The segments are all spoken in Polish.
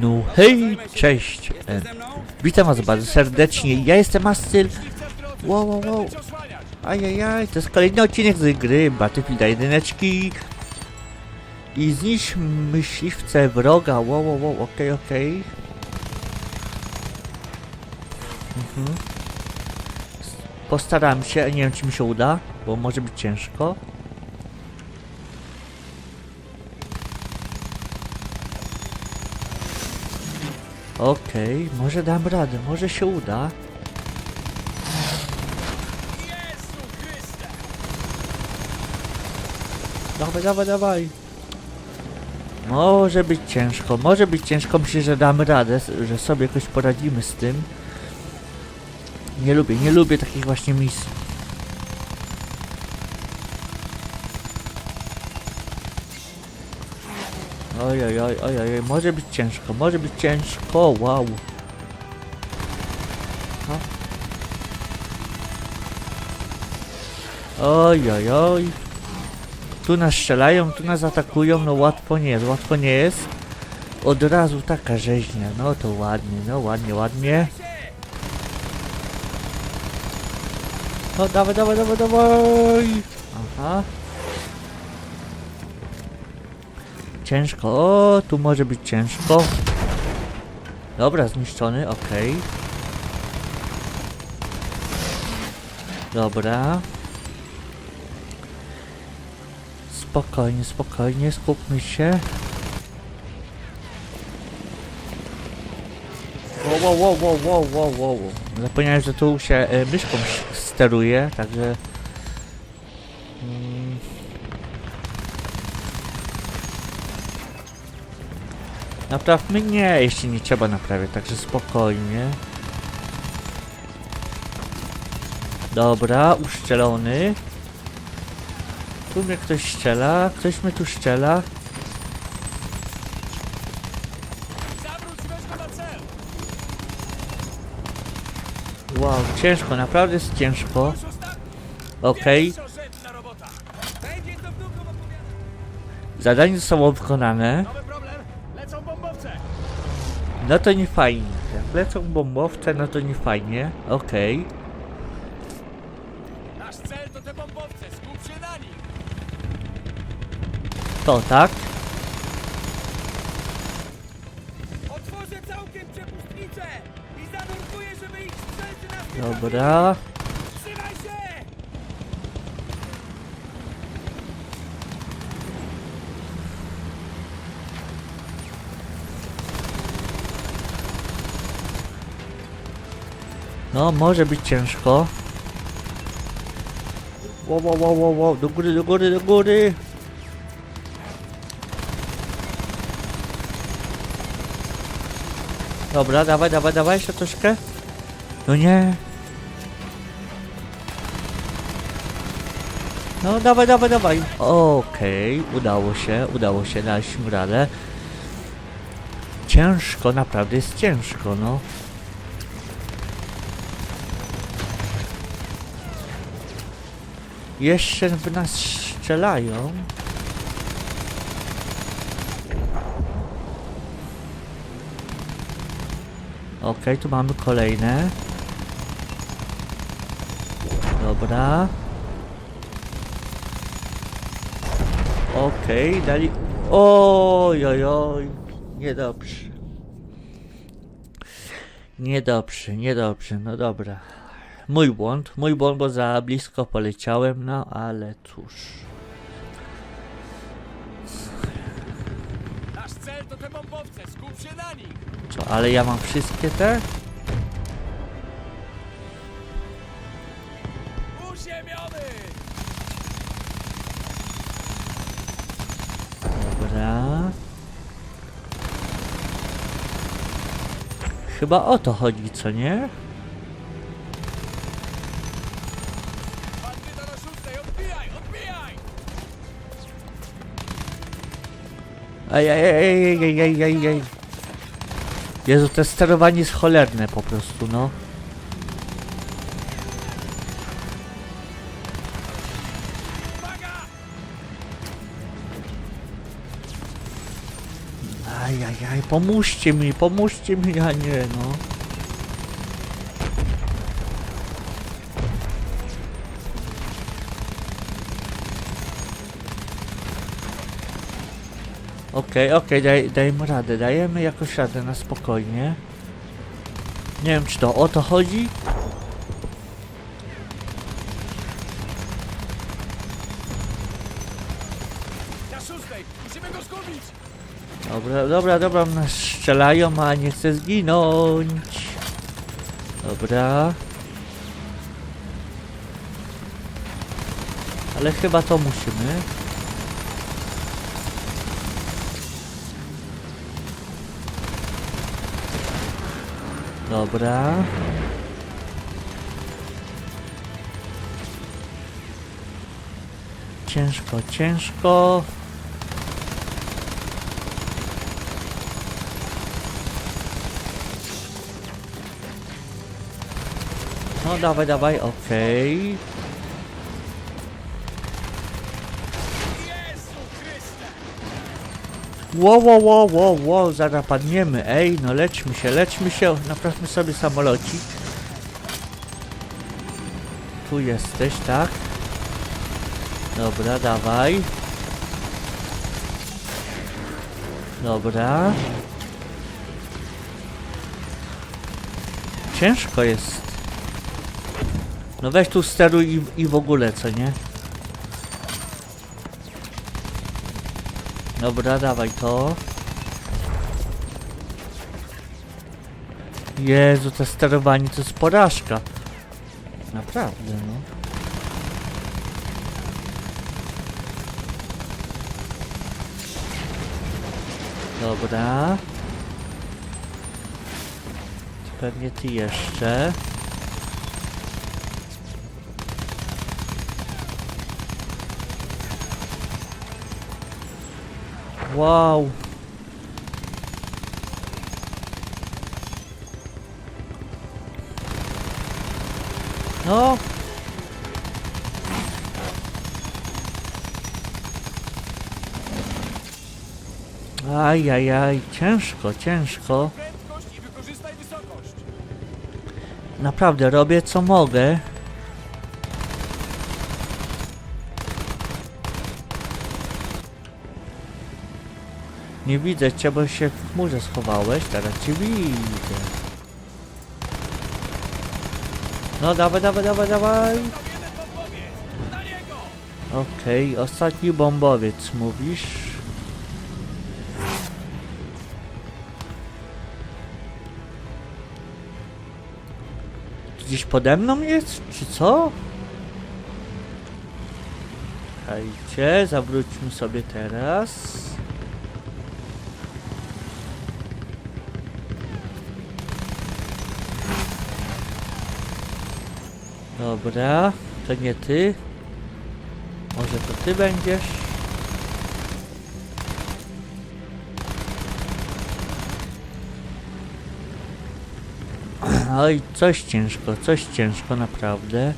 No hej, cześć. E, witam was bardzo serdecznie. Ja jestem Astyl. Wow, wow, wow. Ajajaj, to jest kolejny odcinek z gry Battlefield 1 i zniszcz myśliwce wroga. Wow, wow, wow, okej, okej. Mhm. Postaram się, nie wiem czy mi się uda, bo może być ciężko. Okej, może dam radę, może się uda. Dawaj, dawaj, dawaj. Może być ciężko, może być ciężko, myślę, że damy radę, że sobie jakoś poradzimy z tym. Nie lubię, nie lubię takich właśnie misji. Oj, oj, oj, oj, może być ciężko, może być ciężko, wow. Ha. Oj, oj, oj. Tu nas strzelają, tu nas atakują, no łatwo nie jest, łatwo nie jest. Od razu taka rzeźnia, no to ładnie, no ładnie, ładnie. No dawaj, dawaj, dawaj, dawaj. Aha. Ciężko, o, tu może być ciężko. Dobra, zniszczony, okej. Dobra. Spokojnie, spokojnie, skupmy się. Wow, wow, wow, wow, wow, wow. Zapomniałem, że tu się e, myszką steruje, także... Naprawmy? Nie, jeśli nie trzeba naprawiać, także spokojnie. Dobra, uszczelony. Tu mnie ktoś strzela, ktoś mnie tu cel! Wow, ciężko, naprawdę jest ciężko. Okej, odpowiada! zadanie zostało wykonane. No to nie fajnie. Jak lecą bombowce, no to nie fajnie. Okej. Nasz cel to te bombowce! Skup się na nich! To tak. Otworzę całkiem przepustnicę! I zanurkuję, żeby ich strzelcy nas nie! Dobra. Trzymaj się! No, może być ciężko. Wow, wow, wow, wow, wow. Do góry, do góry, do góry. Dobra, dawaj, dawaj, dawaj jeszcze troszkę. No nie. No, dawaj, dawaj, dawaj. Okej, udało się, udało się, daliśmy radę. Ciężko, naprawdę jest ciężko, no. Jeszcze w nas strzelają. Okej, tu mamy kolejne. Dobra. Okej, dali... Oj, oj, oj. Niedobrze. Niedobrze, niedobrze, no dobra. Mój błąd, mój błąd, bo za blisko poleciałem, no ale cóż. Nasz cel to te bombowce! Skup się na nich! Co, ale ja mam wszystkie te? Uziemiony! Dobra. Chyba o to chodzi, co nie? Ej, ej, ej, ej, ej, ej, ej, ej. Jezu, to sterowanie jest cholerne po prostu, no. Ajajaj, pomóżcie mi, pomóżcie mi, a nie no. Okej, okej, daj, dajmy radę, dajemy jakoś radę na spokojnie. Nie wiem, czy to o to chodzi? Dobra, dobra, dobra, nas strzelają, a nie chcę zginąć. Dobra. Ale chyba to musimy. Dobra. Ciężko, ciężko. No dawaj, dawaj, okej. Jezu Wow, wow, wow, wow, wow, zaraz padniemy, ej, no leczmy się, leczmy się, naprawmy sobie samolocik. Tu jesteś, tak? Dobra, dawaj. Dobra. Ciężko jest. No weź tu steruj i, i w ogóle, co nie? Dobra, dawaj to. Jezu, to sterowanie to jest porażka. Naprawdę, no. Dobra. Pewnie ty jeszcze. Wow. No. Ajajaj, ciężko, ciężko. Prędkość i wykorzystaj wysokość! Naprawdę robię co mogę. Nie widzę cię, bo się w chmurze schowałeś. Teraz cię widzę. No dawaj, dawaj, dawaj, dawaj. Okej, ostatni bombowiec mówisz. Gdzieś pode mną jest, czy co? Czekajcie, zawróćmy sobie teraz. Dobra, to nie ty. Może to ty będziesz? Oj, coś ciężko, coś ciężko, naprawdę.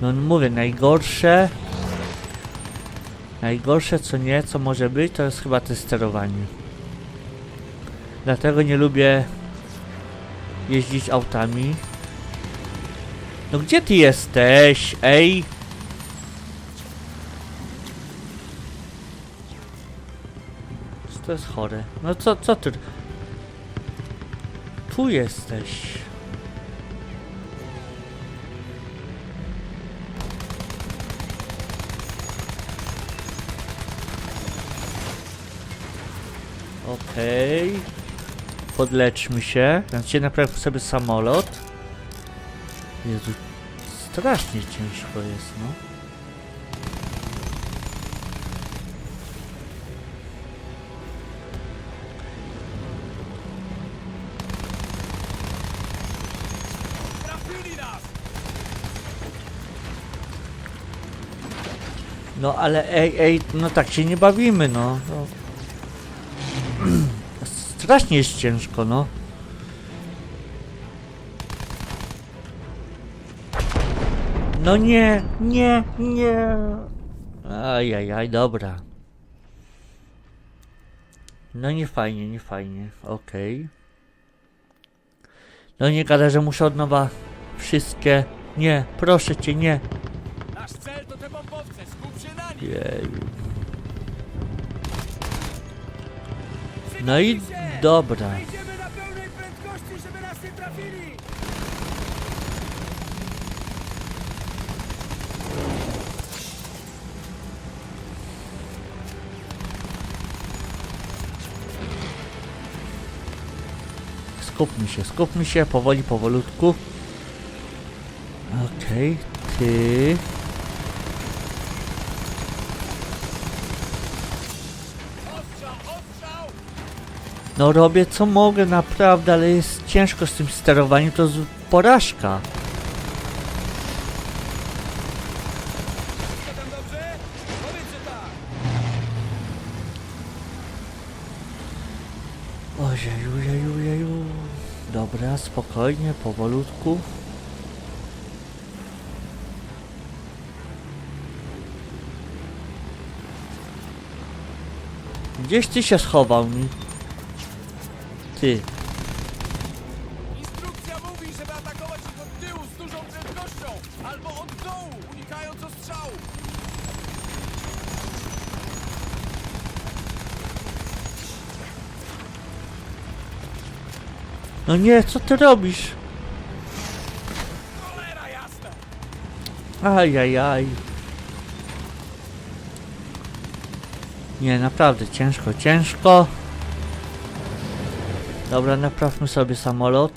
No mówię, najgorsze... Najgorsze co nie, co może być, to jest chyba to sterowanie. Dlatego nie lubię jeździć autami. No gdzie ty jesteś? Ej! To jest chore? No co, co ty? Tu jesteś. Okej. Podleczmy się. Znaczy naprawmy sobie samolot. Jezu, strasznie ciężko jest, no. No ale ej, ej, no tak się nie bawimy, no. no. Strasznie jest ciężko, no. No nie, nie, nie. Ajajaj, dobra. No nie fajnie, nie fajnie. Okej. No nie gada, że muszę od nowa wszystkie... Nie, proszę cię, nie. Nasz cel to te bombowce, skup się na nich! Jeju. No i dobra. Wejdziemy na pełnej prędkości, żeby nas nie trafili! Skupmy się, skupmy się, powoli, powolutku. Okej, ty... No robię co mogę, naprawdę, ale jest ciężko z tym sterowaniem, to z porażka. Ojeju, jeju, jeju. Dobra, spokojnie, powolutku. Gdzieś ty się schował mi. Ty. Instrukcja mówi, żeby atakować ich od tyłu z dużą prędkością! Albo od dołu, unikając ostrzału! No nie, co ty robisz? Cholera jasna! Ajajaj. Nie, naprawdę ciężko, ciężko. Dobra, naprawmy sobie samolot.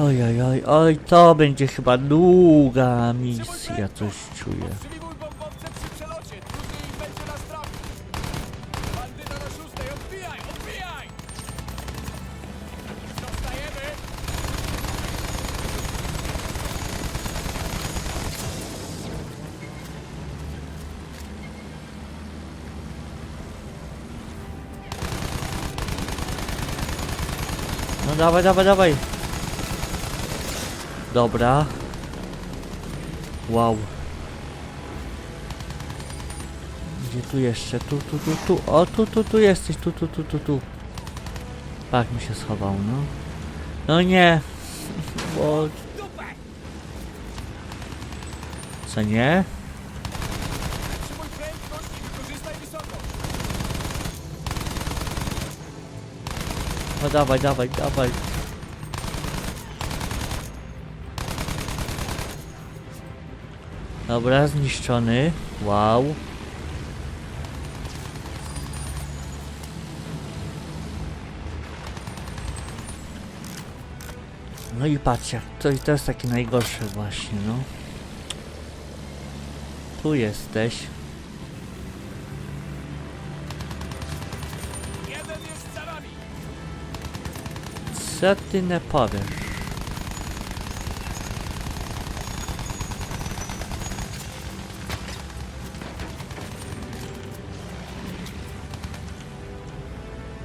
Ojojoj, oj, to będzie chyba długa misja, coś czuję. Dawaj, dawaj, dawaj. Dobra. Wow. Gdzie tu jeszcze? Tu, tu, tu, tu. O, tu, tu, tu jesteś. Tu, tu, tu, tu, tu. Tak mi się schował, no. No nie. Bo... Co nie? No dawaj, dawaj, dawaj. Dobra, zniszczony. Wow. No i patrzcie, to, to jest takie najgorsze właśnie, no. Tu jesteś. Co ty nie powiesz?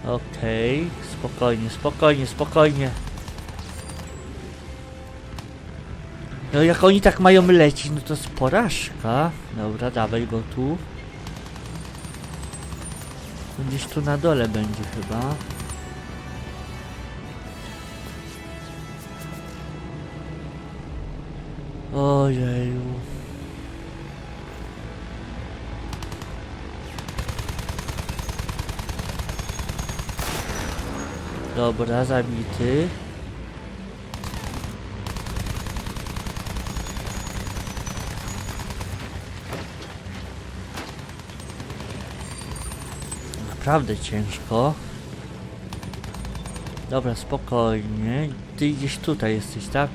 Okej, spokojnie, spokojnie, spokojnie. No jak oni tak mają lecieć, no to jest porażka. Dobra, dawaj go tu. Gdzieś tu na dole będzie chyba. Ojeju. Dobra, zabity. Naprawdę ciężko. Dobra, spokojnie. Ty gdzieś tutaj jesteś, tak?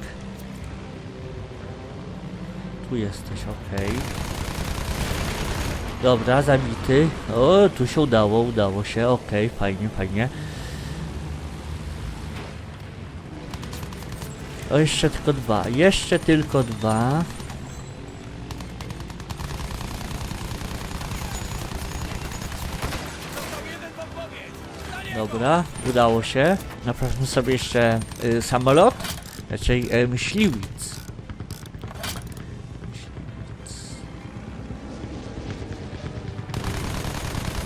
Tu jesteś, okej. Dobra, zabity. O, tu się udało, udało się, okej, fajnie, fajnie. O, jeszcze tylko dwa, jeszcze tylko dwa. Dobra, udało się. Naprawmy sobie jeszcze y, samolot. Raczej y, myśliwiec.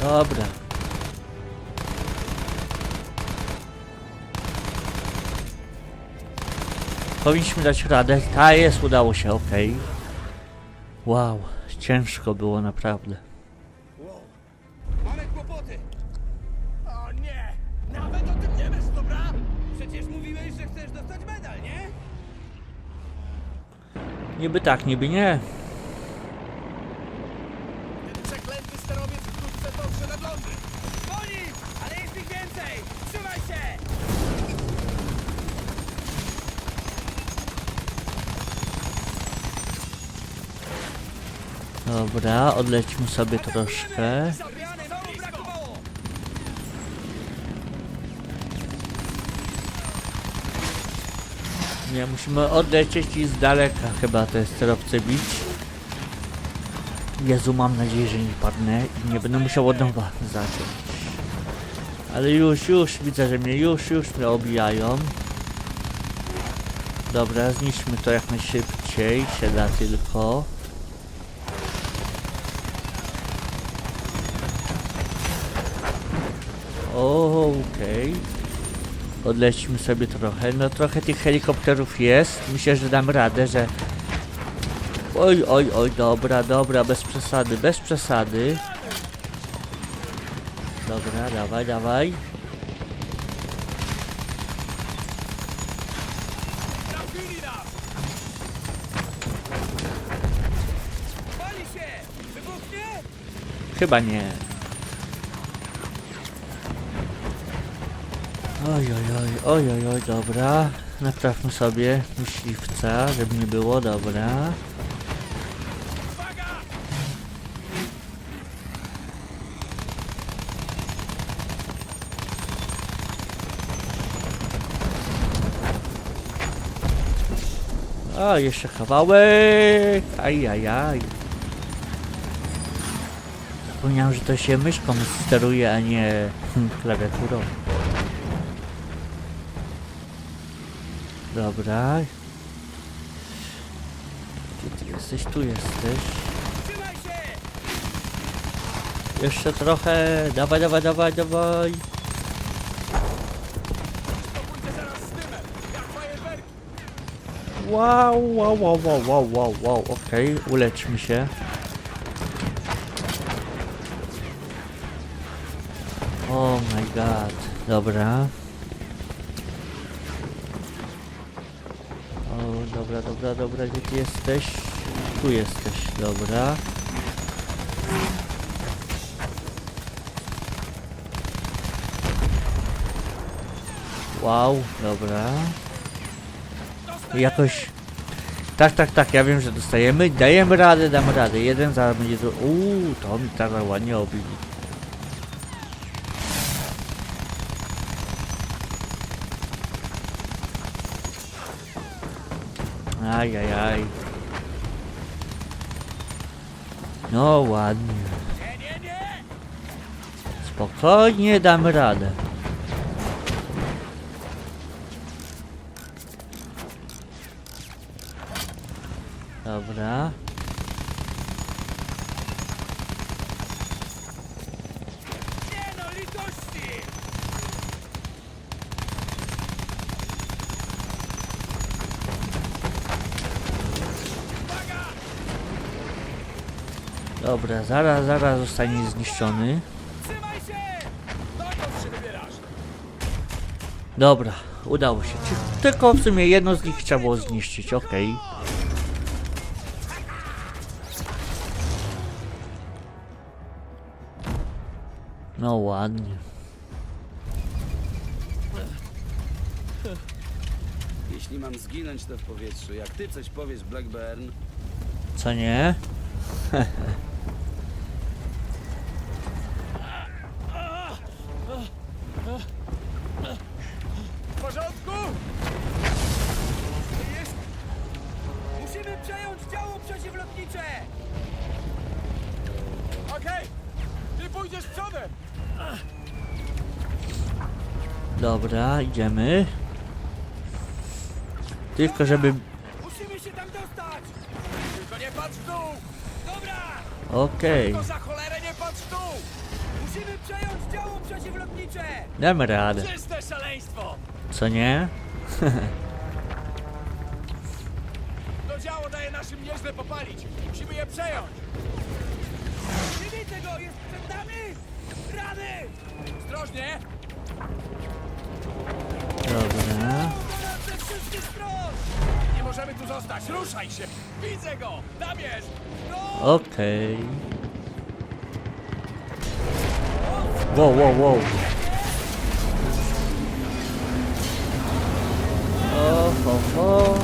Dobra. Powinniśmy dać radę. Ta jest, udało się, ok. Wow, ciężko było naprawdę. Nie! Nawet o tym nie dobra? Przecież mówiłeś, że chcesz dostać medal, nie? Niby tak, niby nie. Dobra, odlećmy sobie troszkę. Nie, musimy odlecieć i z daleka chyba te sterowce bić. Jezu, mam nadzieję, że nie padnę i nie będę musiał od nowa zacząć. Ale już, już, widzę, że mnie już, już mnie obijają. Dobra, zniszczmy to jak najszybciej, się da tylko. Okej. Odlećmy sobie trochę. No trochę tych helikopterów jest. Myślę, że dam radę, że... Oj, oj, oj, dobra, dobra, bez przesady, bez przesady. Dobra, dawaj, dawaj. Chyba nie. Oj, oj, oj, oj, oj, oj, dobra. Naprawmy sobie myśliwca, żeby nie było, dobra. O, jeszcze kawałek. Ajajaj. Zapomniałem, że to się myszką steruje, a nie klawiaturą. Dobra. Gdzie ty jesteś? Tu jesteś. Jeszcze trochę. Dawaj, dawaj, dawaj, dawaj. Wow, wow, wow, wow, wow, wow, wow. Okej, uleczmy się. Oh my god. Dobra. O, dobra, dobra, dobra, gdzie ty jesteś? Tu jesteś, dobra. Wow, dobra. Jakoś... Tak, tak, tak, ja wiem, że dostajemy. Dajemy radę, damy radę. Jeden zaraz będzie... Uuu, to mi tak ładnie obili. Ajajaj. No ładnie. Nie, nie, nie! Spokojnie damy radę. Dobra. Nie no, litości! Dobra, zaraz, zaraz zostanie zniszczony. Dobra, udało się. Tylko w sumie jedno z nich trzeba było zniszczyć, okej. No ładnie. Jeśli mam zginąć, to w powietrzu. Jak ty coś powiesz, Blackburn, Co nie? Dobra, idziemy. Tylko żeby... Musimy się tam dostać! Tylko nie patrz w dół! Dobra! Okej, To za cholerę nie patrz w dół! Musimy przejąć działo przeciwlotnicze! damy radę. Czyste szaleństwo! Co nie? daje naszym nieźle popalić. Musimy je przejąć. Nie widzę go! Jest przed nami! Rady! Ostrożnie! Dobra. Nie możemy tu zostać. Ruszaj się! Widzę go! Jest! Okej. Wow, wow, wow. O, ho, ho.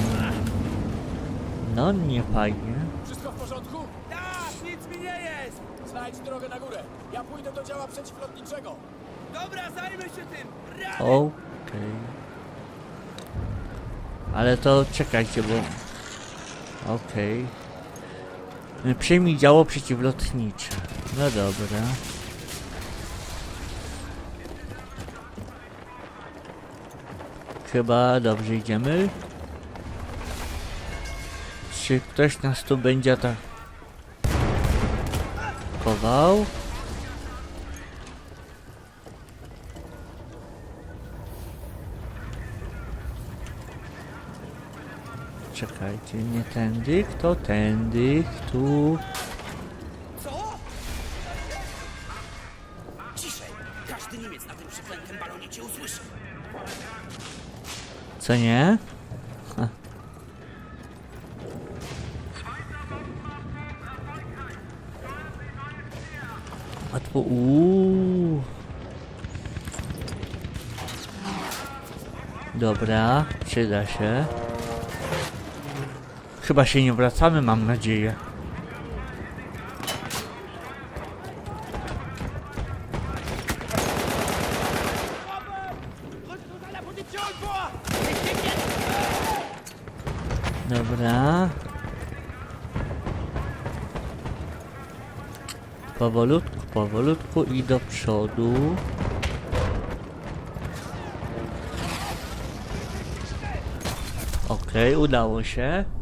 No nie fajnie. Wszystko w porządku? Tak! Nic mi nie jest! Znajdź drogę na górę. Ja pójdę do działa przeciwlotniczego. Dobra, zajmę się tym! Rady! Okej. Ale to czekajcie, bo... Okej. Okay. Przyjmij działo przeciwlotnicze. No dobra. Chyba dobrze idziemy. Czy ktoś nas tu będzie atakował? Czekajcie, nie tędy, kto tędy, tu. Co? Ciszej! Każdy Niemiec na tym przeklętym balonie cię usłyszy. Co nie? Ha. Łatwo. Uuu. Dobra, przyda się. Chyba się nie wracamy, mam nadzieję. Dobra. Powolutku, powolutku i do przodu. Okej, udało się.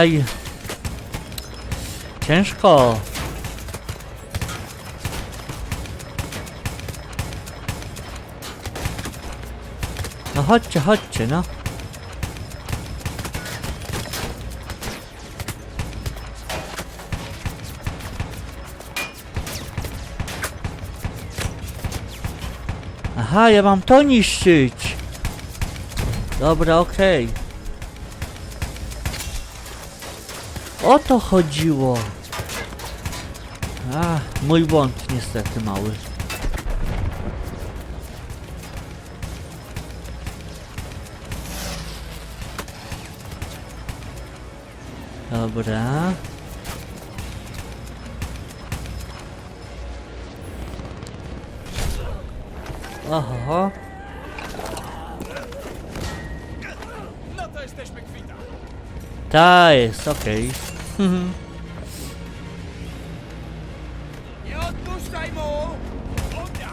Ej. Ciężko. No chodźcie, chodźcie, no. Aha, ja mam to niszczyć. Dobra, okej. O to chodziło. A, mój błąd niestety mały. Dobra. Oho. No to jesteśmy kwita. Ta jest, okej. Nie odpuszczaj mu! Ognia!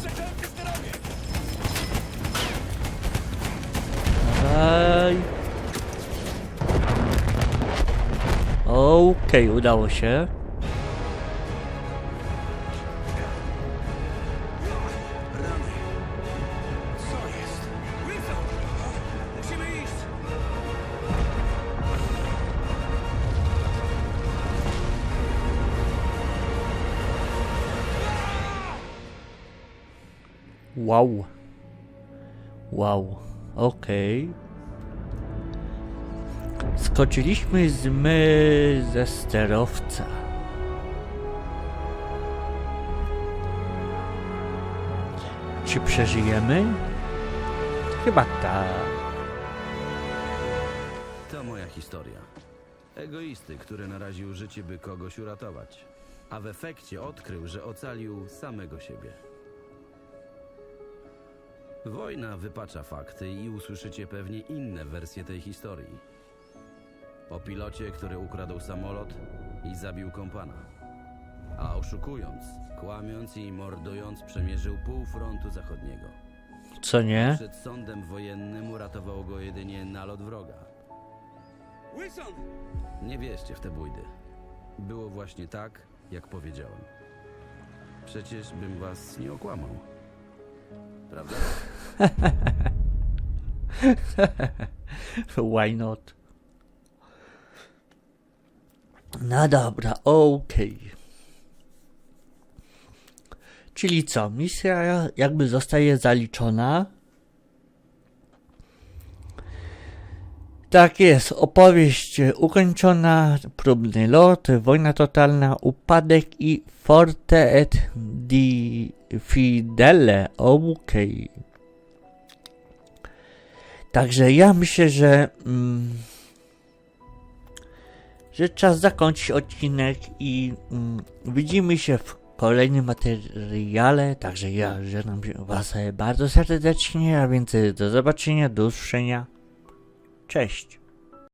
Przeklęty. Okej, udało się. Wow. Wow. Okej. Skoczyliśmy z my ze sterowca. Czy przeżyjemy? Chyba tak. To moja historia. Egoisty, który naraził życie, by kogoś uratować. A w efekcie odkrył, że ocalił samego siebie. Wojna wypacza fakty i usłyszycie pewnie inne wersje tej historii. O pilocie, który ukradł samolot i zabił kompana. A oszukując, kłamiąc i mordując przemierzył pół frontu zachodniego. Co nie? Przed sądem wojennym uratował go jedynie nalot wroga. Wilson! Nie wierzcie w te bójdy. Było właśnie tak, jak powiedziałem. Przecież bym was nie okłamał. Prawda? Why not? No dobra, okej. Czyli co, misja jakby zostaje zaliczona. Tak jest, opowieść ukończona, próbny lot, wojna totalna, upadek i Forte et di Fidele, okej. Także ja myślę, że. Mm, że czas zakończyć odcinek i mm, widzimy się w kolejnym materiale. Także ja żegnam Was bardzo serdecznie, a więc do zobaczenia, do usłyszenia. Cześć.